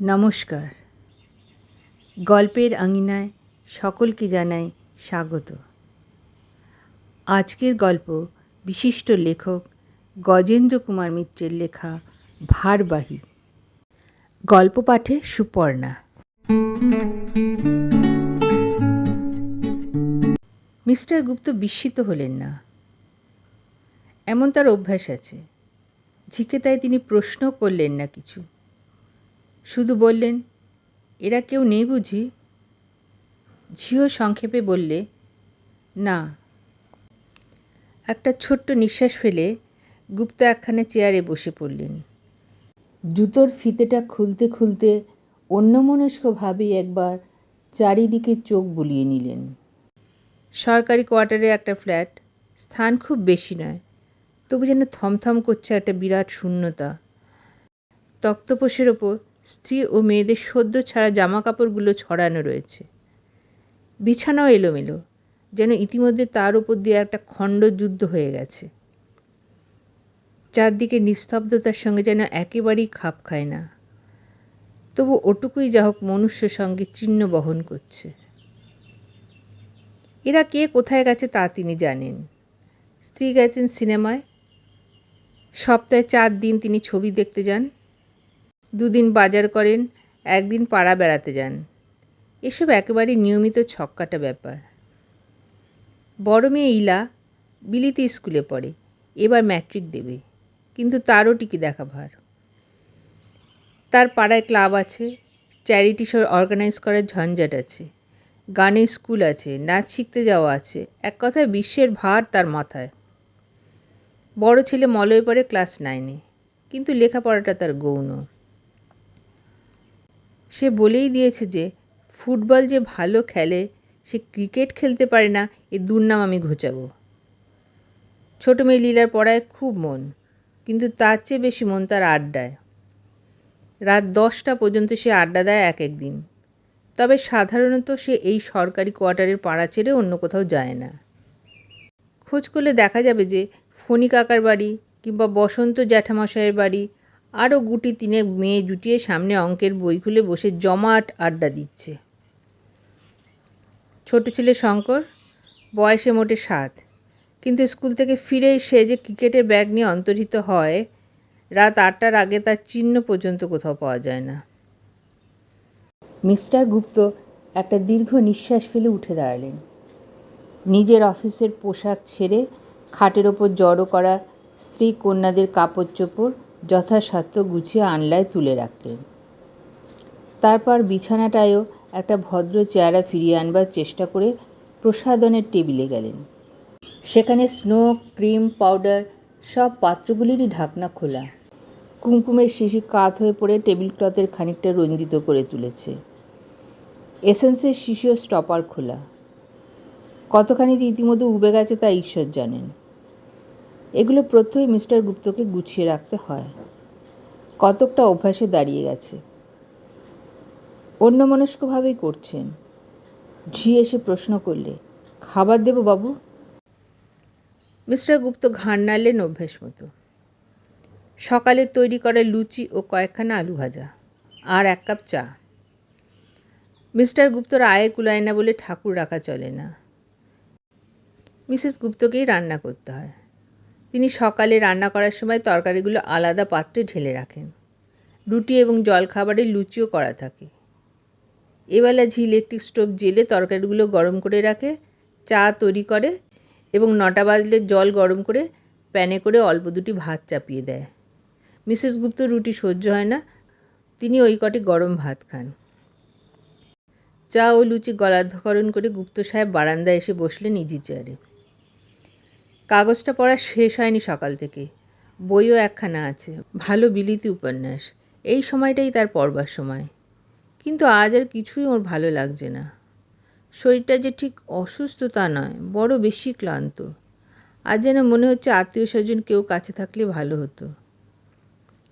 নমস্কার। গল্পের আঙিনায় সকলকে জানাই স্বাগত। আজকের গল্প বিশিষ্ট লেখক গজেন্দ্র কুমার মিত্রের লেখা ভারবাহী। গল্প পাঠে সুপর্ণা। মিস্টার গুপ্ত বিস্মিত হলেন না। এমন তার অভ্যাস আছে। ঝিকে তাই তিনি প্রশ্ন করলেন না কিছু। শুধু বললেন, এরা কেউ নেই বুঝি? ঝিও সংক্ষেপে বললে, না। একটা ছোট্ট নিঃশ্বাস ফেলে গুপ্তা একখানে চেয়ারে বসে পড়লেন। জুতোর ফিতেটা খুলতে খুলতে অন্যমনস্কভাবেই একবার চারিদিকে চোখ বুলিয়ে নিলেন। সরকারি কোয়ার্টারে একটা ফ্ল্যাট, স্থান খুব বেশি নয়, তবু যেন থমথম করছে একটা বিরাট শূন্যতা। তক্তপোষের ওপর স্ত্রী ও মেয়েদের সদ্য ছাড়া জামা কাপড়গুলো ছড়ানো রয়েছে। বিছানাও এলোমেলো, যেন ইতিমধ্যে তার উপর দিয়ে একটা খণ্ড যুদ্ধ হয়ে গেছে। চারদিকে নিস্তব্ধতার সঙ্গে যেন একেবারেই খাপ খায় না। তবু ওটুকুই যা হোক মনুষ্য সঙ্গে চিহ্ন বহন করছে। এরা কে কোথায় গেছে তা তিনি জানেন। স্ত্রী গেছেন সিনেমায়। সপ্তাহে চার দিন তিনি ছবি দেখতে যান। দুদিন বাজার করেন, একদিন পাড়া বেড়াতে যান। এসব একেবারে নিয়মিত ছক্কাটা ব্যাপার। বড় মেয়ে ইলা বিলিতি স্কুলে পড়ে, এবার ম্যাট্রিক দেবে, কিন্তু তারও টিকি দেখা ভার। তার পাড়ায় ক্লাব আছে, চ্যারিটি শো অর্গানাইজ করার ঝঞ্ঝাট আছে গানের স্কুল আছে, নাচ শিখতে যাওয়া আছে, এক কথায় বিশ্বের ভার তার মাথায়। বড় ছেলে মলয় পড়ে ক্লাস নাইনে, কিন্তু লেখাপড়াটা তার গৌণ। সে বলেই দিয়েছে যে, ফুটবল যে ভালো খেলে, সে ক্রিকেট খেলতে পারে না, এ দুর্নাম আমি ঘোচাবো। ছোটো মেয়ে লীলার পড়ায় খুব মন, কিন্তু তার চেয়ে বেশি মন তার আড্ডায়। রাত দশটা পর্যন্ত সে আড্ডা দেয় এক এক দিন। তবে সাধারণত সে এই সরকারি কোয়ার্টারের পাড়া ছেড়ে অন্য কোথাও যায় না। খোঁজ করলে দেখা যাবে যে, ফণি কাকার বাড়ি কিংবা বসন্ত জ্যাঠামশাইয়ের বাড়ি আরও গুটি তিনে মেয়ে জুটিয়ে সামনে অঙ্কের বই খুলে বসে জমাট আড্ডা দিচ্ছে। ছোট ছেলে শঙ্কর, বয়সে মোটে সাত। কিন্তু স্কুল থেকে ফিরে সে যে ক্রিকেটের ব্যাগ নিয়ে অন্তর্হিত হয়, রাত আটটার আগে তার চিহ্ন পর্যন্ত কোথাও পাওয়া যায় না। মিস্টার গুপ্ত একটা দীর্ঘ নিঃশ্বাস ফেলে উঠে দাঁড়ালেন। নিজের অফিসের পোশাক ছেড়ে, খাটের ওপর জড়ো করা স্ত্রী কন্যাদের কাপড় চোপড় যথাসাধ্য গুছিয়ে আনলায় তুলে রাখলেন তারপর বিছানাটায়ও একটা ভদ্র চেহারা ফিরিয়ে আনবার চেষ্টা করে প্রসাদনের টেবিলে গেলেন। সেখানে স্নো ক্রিম পাউডার সব পাত্রগুলিরই ঢাকনা খোলা। কুমকুমের শিশি কাত হয়ে পড়ে টেবিল ক্লথের খানিকটা রঞ্জিত করে তুলেছে। এসেন্সের শিশিও স্টপার খোলা। কতখানি যে ইতিমধ্যে উবে গেছে তা ঈশ্বর জানেন। এগুলো প্রত্যেই মিস্টার গুপ্তকে গুছিয়ে রাখতে হয়। কতকটা অভ্যাসে দাঁড়িয়ে গেছে। অন্যমনস্কভাবেই করছেন। ঝি এসে প্রশ্ন করলে, খাবার দেবো বাবু? মিস্টার গুপ্ত ঘাড় নাড়লেন অভ্যেস মতো। সকালে তৈরি করা লুচি ও কয়েকখানা আলু ভাজা আর এক কাপ চা। মিস্টার গুপ্তর আয়ে কুলায় না বলে ঠাকুর রাখা চলে না। মিসেস গুপ্তকেই রান্না করতে হয়। তিনি সকালে রান্না করার সময় তরকারিগুলো আলাদা পাত্রে ঢেলে রাখেন। রুটি এবং জলখাবারে লুচিও করা থাকে। এবেলা ঝি ইলেকট্রিক স্টোভ জেলে তরকারিগুলো গরম করে রাখে, চা তৈরি করে এবং নটা বাজলে জল গরম করে প্যানে করে অল্প দুটি ভাত চাপিয়ে দেয়। মিসেস গুপ্ত রুটি সহ্য হয় না, তিনি ওই কটি গরম ভাত খান। চা ও লুচি গলাধকরণ করে গুপ্ত সাহেব বারান্দায় এসে বসলেন ইজি চেয়ারে। কাগজটা পড়া শেষ হয়নি সকাল থেকে। বইও একখানা আছে। ভালো বিলিতি উপন্যাস। এই সময়টাই তার পড়বার সময়। কিন্তু আজ আর কিছুই ওর ভালো লাগছে না। শরীরটা যে ঠিক অসুস্থ তা নয়, বড় বেশি ক্লান্ত। আজ যেন মনে হচ্ছে আত্মীয় স্বজন কেউ কাছে থাকলে ভালো হতো।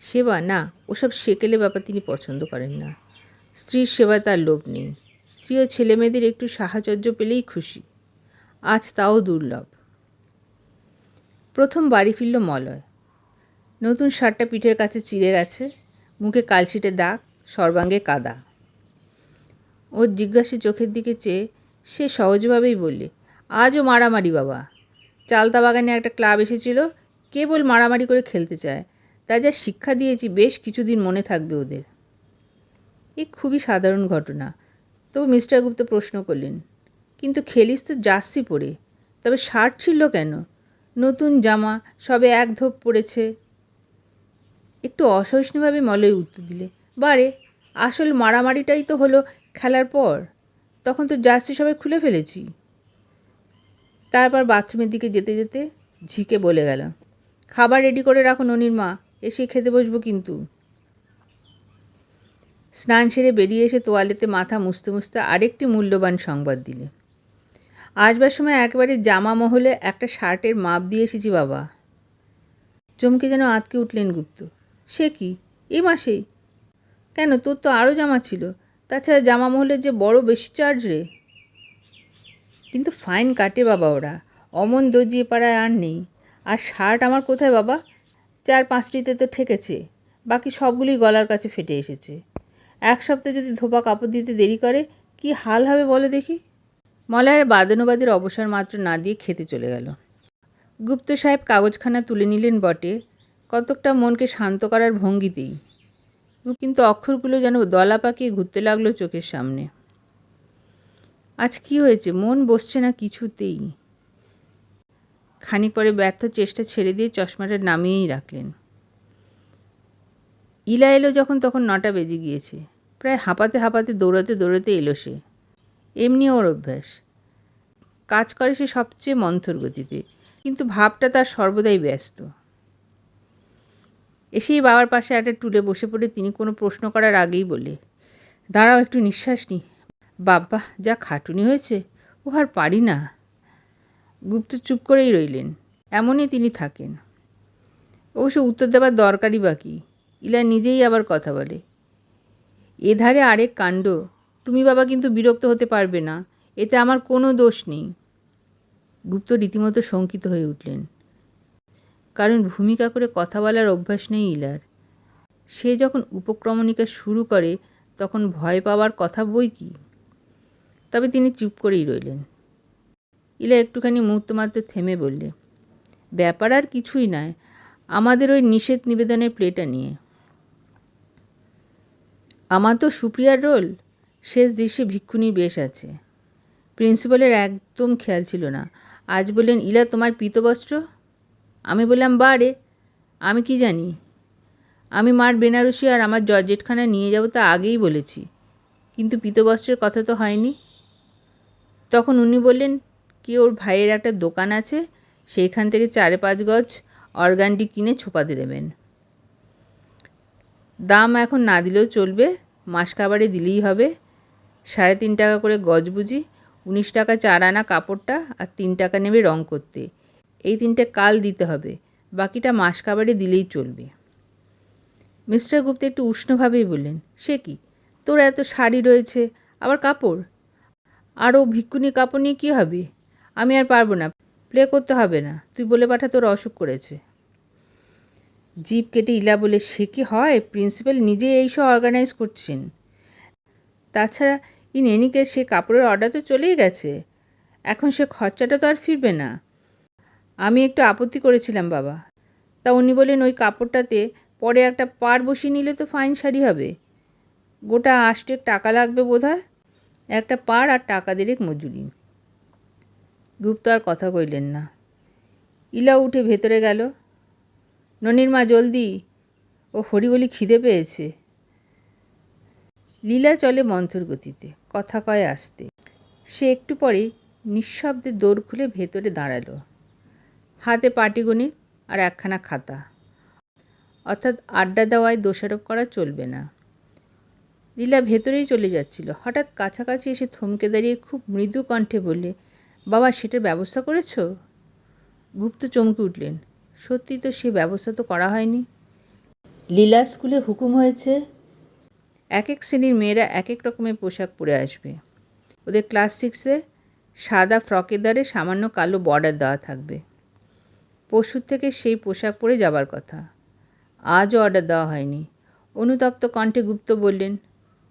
সেবা, না, ওসব সেকেলে ব্যাপার তিনি পছন্দ করেন না। স্ত্রীর সেবায় তার লোভ নেই। স্ত্রী ও ছেলেমেয়েদের একটু সাহচর্য পেলেই খুশি। আজ তাও দুর্লভ। প্রথম বাড়ি ফিরল মলয়। নতুন শার্টটা পিঠের কাছে চিড়ে গেছে, মুখে কালশিটে দাগ, সর্বাঙ্গে কাদা। ওর জিজ্ঞাসু চোখের দিকে চেয়ে সে সহজভাবেই বললে, আজও মারামারি বাবা। চালতা বাগানে একটা ক্লাব এসেছিল, কেবল মারামারি করে খেলতে চায়। তাই যা শিক্ষা দিয়েছি, বেশ কিছুদিন মনে থাকবে ওদের। এ খুবই সাধারণ ঘটনা। তবু মিস্টার গুপ্ত প্রশ্ন করলেন, কিন্তু খেলিস তো জার্সি পরে, তবে শার্ট ছিল কেন? নতুন জামা, সবে এক ধোপ পড়েছে। একটু অসহিষ্ণুভাবে মলয় উত্তর দিলে বারে আসল মারামারিটাই তো হলো খেলার পর। তখন তো জার্সি সবাই খুলে ফেলেছি। তারপর বাথরুমের দিকে যেতে যেতে ঝিকে বলে গেল, খাবার রেডি করে রাখো ননির মা, এসে খেতে বসবো কিন্তু। স্নান সেরে বেরিয়ে এসে তোয়ালেতে মাথা মুছতে মুছতে আরেকটি মূল্যবান সংবাদ দিলে। আসবার সময় একেবারে জামা মহলে একটা শার্টের মাপ দিয়ে এসেছি বাবা। চমকে যেন আতকে উঠলেন গুপ্ত। সে কি? এ মাসেই কেন? তোর তো আরও জামা ছিল। তাছাড়া জামা মহলের যে বড় বেশি চার্জ রে। কিন্তু ফাইন কাটে বাবা ওরা। অমন দর্জিয়ে পাড়ায় আর নেই। আর শার্ট আমার কোথায় বাবা? চার পাঁচটিতে তো ঠেকেছে। বাকি সবগুলি গলার কাছে ফেটে এসেছে। এক সপ্তাহ যদি ধোপা কাপড় দিতে দেরি করে, কি হাল হবে বলে দেখি? মলয়ের বাদানুবাদের অবসর মাত্র না দিয়ে খেতে চলে গেল। গুপ্ত সাহেব কাগজখানা তুলে নিলেন বটে, কতকটা মনকে শান্ত করার ভঙ্গিতেই কিন্তু অক্ষরগুলো যেন দলা পাকিয়ে ঘুরতে লাগল চোখের সামনে। আজ কি হয়েছে? মন বসছে না কিছুতেই। খানিক পরে ব্যর্থ চেষ্টা ছেড়ে দিয়ে চশমাটা নামিয়েই রাখলেন। ইলা এলো যখন, তখন নটা বেজে গিয়েছে। প্রায় হাঁপাতে হাঁপাতে দৌড়াতে দৌড়াতে এলো সে। এমনি ওর অভ্যাস। কাজ করে সে সবচেয়ে মন্থর গতিতে, কিন্তু ভাবটা তার সর্বদাই ব্যস্ত। এসেই বাবার পাশে একটা টুলে বসে পড়ে তিনি কোনো প্রশ্ন করার আগেই বলে, দাঁড়াও একটু নিঃশ্বাস নি। বাব্বা যা খাটুনি হয়েছে, ও আর পারি না। গুপ্ত চুপ করেই রইলেন। এমনই তিনি থাকেন। অবশ্য উত্তর দেওয়ার দরকারই বাকি। ইলা নিজেই আবার কথা বলে, এধারে আরেক কাণ্ড তুমি বাবা কিন্তু বিরক্ত হতে পারবে না। এতে আমার কোনো দোষ নেই। গুপ্ত রীতিমতো শঙ্কিত হয়ে উঠলেন। কারণ ভূমিকা করে কথা বলার অভ্যাস নেই ইলার। সে যখন উপক্রমণিকা শুরু করে, তখন ভয় পাওয়ার কথা বই কি? তবে তিনি চুপ করেই রইলেন। ইলা একটুখানি মুহূর্ত মাত্র থেমে বললে, ব্যাপার আর কিছুই নয়। আমাদের ওই নিষেধ নিবেদনের প্লেটা নিয়ে। আমার তো সুপ্রিয়ার রোল। শেষ দৃশ্যে ভিক্ষুণী বেশ আছে। প্রিন্সিপালের একদম খেয়াল ছিল না। আজ বললেন, ইলা, তোমার পিতবস্ত্র? আমি বললাম, বা রে, আমি কি জানি? আমি মার বেনারসি আর আমার জর্জেটখানা নিয়ে যাব তা আগেই বলেছি। কিন্তু পিতবস্ত্রের কথা তো হয়নি। তখন উনি বললেন, কি ওর ভাইয়ের একটা দোকান আছে, সেইখান থেকে চারে পাঁচ গজ অর্গানটি কিনে ছোপাতে দেবেন। দাম এখন না দিলেও চলবে মাস খাবারে দিলেই হবে। সাড়ে তিন টাকা করে গজ উনিশ টাকা চার আনা কাপড়টা আর তিন টাকা নেবে রং করতে। এই তিনটে কাল দিতে হবে, বাকিটা মাস কাবারে দিলেই চলবে। মিস্টার গুপ্ত একটু উষ্ণভাবেই বললেন, সে কি? তোর এত শাড়ি রয়েছে, আবার কাপড়? আরও ভিক্ষুনি কাপড় নিয়ে কী হবে? আমি আর পারব না, প্লে করতে হবে না, তুই বলে পাঠা তোর অসুখ করেছে। জিপ কেটে ইলা বলে, সে কি হয়? প্রিন্সিপাল নিজেই এইসব অর্গানাইজ করছেন। তাছাড়া ইন এনিকে সে কাপড়ের অর্ডার তো চলেই গেছে। এখন সে খরচাটা তো আর ফিরবে না। আমি একটু আপত্তি করেছিলাম, বাবা। তা উনি বলেন ওই কাপড়টাতে পরে একটা পার বসিয়ে নিলে তো ফাইন শাড়ি হবে। গোটা আষ্টেক টাকা লাগবে বোধ একটা পার আর টাকা দেড়েক মজুরি। গুপ্ত আর কথা কইলেন না। ইলা উঠে ভেতরে গেল। ননির মা, জলদি। ও হরিবলি খিদে পেয়েছে। লীলা চলে মন্থর গতিতে কথা কয় আসতে। সে একটু পরে নিঃশব্দে দৌড় খুলে ভেতরে দাঁড়াল। হাতে পাটিগণিত আর একখানা খাতা। অর্থাৎ আড্ডা দেওয়ায় দোষারোপ করা চলবে না। লীলা ভেতরেই চলে যাচ্ছিল। হঠাৎ কাছাকাছি এসে থমকে দাঁড়িয়ে খুব মৃদু কণ্ঠে বললে, বাবা, সেটার ব্যবস্থা করেছ? গুপ্ত চমকে উঠলেন সত্যি তো সে ব্যবস্থা তো করা হয়নি। লীলা স্কুলে হুকুম হয়েছে এক এক শ্রেণির মেয়েরা এক এক রকমের পোশাক পরে আসবে। ওদের ক্লাস সিক্সে সাদা ফ্রকের দ্বারে সামান্য কালো বর্ডার দেওয়া থাকবে। পরশুর থেকে সেই পোশাক পরে যাবার কথা। আজও অর্ডার দেওয়া হয়নি। অনুতপ্ত কণ্ঠে গুপ্ত বললেন,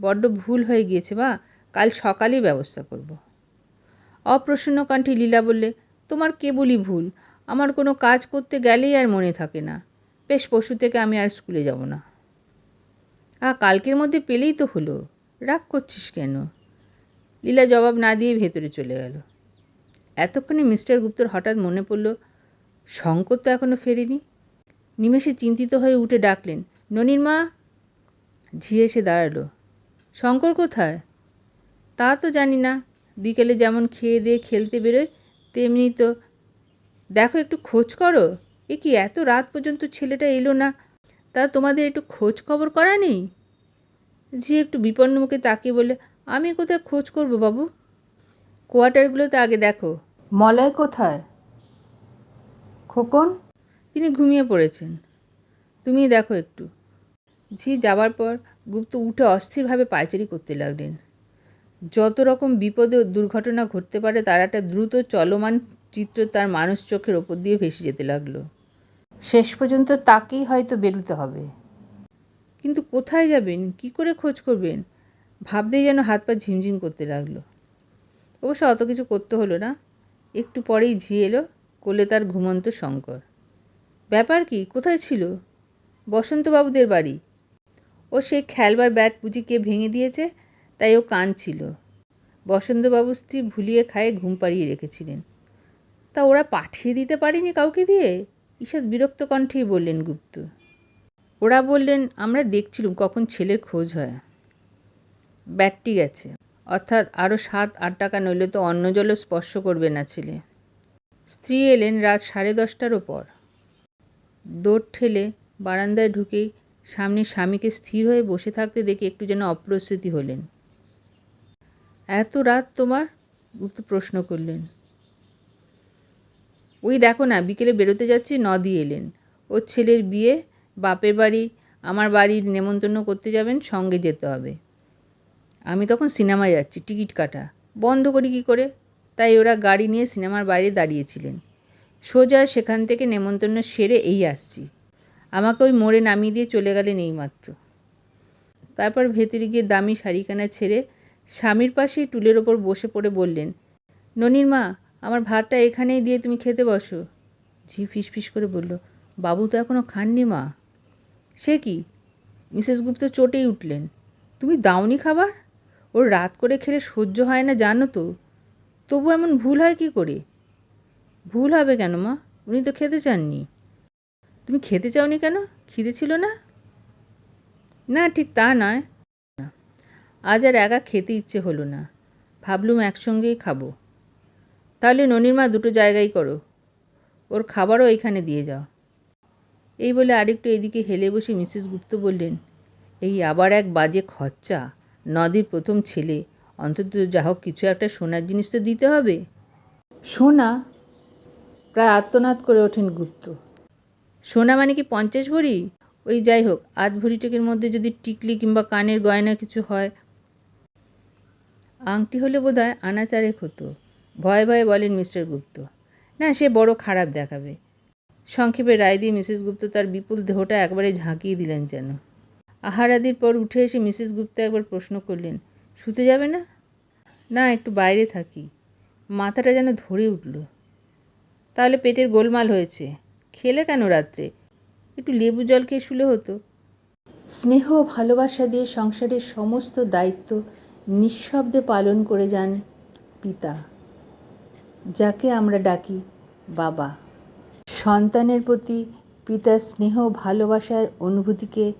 বড্ড ভুল হয়ে গিয়েছে মা, কাল সকালেই ব্যবস্থা করব। অপ্রসন্ন কণ্ঠে লীলা বললে, তোমার কেবলই ভুল। আমার কোনো কাজ করতে গেলেই আর মনে থাকে না। বেশ, পশু থেকে আমি আর স্কুলে যাব না। আ, কালকের মধ্যে পেলেই তো হলো। রাগ করছিস কেন? লীলা জবাব না দিয়ে ভেতরে চলে গেল। এতক্ষণে মিস্টার গুপ্তর হঠাৎ মনে পড়ল, শঙ্কর তো এখনও ফেরেনি। নিমেষে চিন্তিত হয়ে উঠে ডাকলেন, ননির মা? ঝি এসে দাঁড়াল, শঙ্কর কোথায়? তা তো জানি না। বিকেলে যেমন খেয়ে দিয়ে খেলতে বেরোয়, তেমনি তো। দেখো একটু খোঁজ করো। এ কি এত রাত পর্যন্ত ছেলেটা এলো না? তা তোমাদের একটু খোঁজ খবর করা নেই? ঝি একটু বিপন্ন মুখে তাকিয়ে বলে আমি কোথায় খোঁজ করব বাবু? কোয়ার্টারগুলোতে আগে দেখো। মলয় কোথায়? খোকন? তিনি ঘুমিয়ে পড়েছেন। তুমি দেখো একটু। ঝি যাবার পর গুপ্ত উঠে অস্থিরভাবে পায়চারি করতে লাগলেন। যত রকম বিপদে দুর্ঘটনা ঘটতে পারে তার একটা দ্রুত চলমান চিত্র তার মানুষ চোখের ওপর দিয়ে ভেসে যেতে লাগল। শেষ পর্যন্ত তাকেই হয়তো বেরোতে হবে। কিন্তু কোথায় যাবেন? কি করে খোঁজ করবেন? ভাবতেই যেন হাত পা ঝিমঝিম করতে লাগল। অবশ্য অত কিছু করতে হলো না। একটু পরেই ঝি এলো কোলে তার ঘুমন্ত শঙ্কর। ব্যাপার কি? কোথায় ছিল? বসন্তবাবুদের বাড়ি। ও সেই খেলবার ব্যাট বুঝি কে ভেঙে দিয়েছে, তাই ও কাঁদছিল। বসন্তবাবু স্ত্রী ভুলিয়ে খায়ে ঘুম পাড়িয়ে রেখেছিলেন। তা ওরা পাঠিয়ে দিতে পারেনি কাউকে দিয়ে? ঈষৎ বিরক্ত কণ্ঠেই বললেন, গুপ্ত, ওরা বললেন, আমরা দেখছিলুম কখন ছেলের খোঁজ হয়। ব্যাটটি গেছে। অর্থাৎ আরও সাত, আট টাকা নইলে তো অন্ন জলও স্পর্শ করবে না ছেলে। স্ত্রী এলেন রাত সাড়ে দশটার ওপর। দৌড় ঠেলে বারান্দায় ঢুকেই সামনে স্বামীকে স্থির হয়ে বসে থাকতে দেখে একটু যেন অপ্রস্তুতি হলেন। এত রাত তোমার? গুপ্ত প্রশ্ন করলেন। ওই দেখো না, বিকেলে বেরোতে যাচ্ছি, নদী এলেন। ওর ছেলের বিয়ে, বাপের বাড়ি, আমার বাড়ির নেমন্তন্ন করতে যাবেন, সঙ্গে যেতে হবে। আমি তখন সিনেমায় যাচ্ছি, টিকিট কাটা। বন্ধ করি কী করে? তাই ওরা গাড়ি নিয়ে সিনেমার বাইরে দাঁড়িয়েছিলেন। সোজা সেখান থেকে নেমন্তন্ন সেরে এই আসছি। আমাকে ওই মোড়ে নামিয়ে দিয়ে চলে গেলেন এইমাত্র। তারপর ভেতরে গিয়ে দামি শাড়িখানা ছেড়ে স্বামীর পাশেই টুলের ওপর বসে পড়ে বললেন, ননির মা আমার ভাতটা এখানেই দিয়ে তুমি খেতে বসো। ঝি ফিস ফিস করে বলল, বাবু তো এখনও খাননি মা। সে কি? মিসেস গুপ্ত চটেই উঠলেন। তুমি দাওনি খাবার? ওর রাত করে খেলে সহ্য হয় না, জানো তো। তবু এমন ভুল হয় কি করে? ভুল হবে কেন মা? উনি তো খেতে চাননি। তুমি খেতে চাওনি কেন? খিদে ছিল না? না, ঠিক তা নয়। আজ আর একা খেতে ইচ্ছে হলো না। ভাবলুম একসঙ্গেই খাব। তাহলে ননির মা দুটো জায়গায় করো। ওর খাবারও এইখানে দিয়ে যাও। এই বলে আরেকটু এদিকে হেলে বসে মিসেস গুপ্ত বললেন এই আবার এক বাজে খরচা। নদীর প্রথম ছেলে। অন্তত যা হোক কিছু একটা সোনার জিনিস তো দিতে হবে। সোনা? প্রায় আত্মনাদ করে ওঠেন গুপ্ত। সোনা মানে কি পঞ্চাশ ভরি? ওই যাই হোক আধ ভরি টেকের মধ্যে যদি টিকলি কিংবা কানের গয়না কিছু হয়। আংটি হলে বোধ হয় আনাচারেক হতো। ভয়ে ভয়ে বলেন, মিস্টার গুপ্ত। না, সে বড় খারাপ দেখাবে। সংক্ষেপে রায় দিয়ে মিসেস গুপ্ত তার বিপুল দেহটা একবারে ঝাঁকিয়ে দিলেন যেন। আহারাদির পর উঠে এসে মিসেস গুপ্ত একবার প্রশ্ন করলেন, শুতে যাবে না? না, একটু বাইরে থাকি। মাথাটা যেন ধরে উঠল। তাহলে পেটের গোলমাল হয়েছে। খেলে কেন রাত্রে? একটু লেবু জল খেয়ে শুলে হতো। স্নেহ ভালোবাসা দিয়ে সংসারের সমস্ত দায়িত্ব নিঃশব্দে পালন করে যান পিতা। যাকে আমরা ডাকি বাবা। সন্তানের প্রতি পিতার স্নেহ ভালোবাসার অনুভূতিকে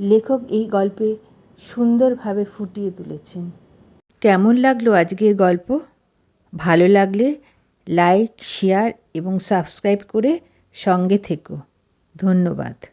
লেখক এই গল্পে সুন্দরভাবে ফুটিয়ে তুলেছেন। কেমন লাগল আজকের গল্প? ভালো লাগলে লাইক, শেয়ার এবং সাবস্ক্রাইব করে সঙ্গে থেকো। ধন্যবাদ।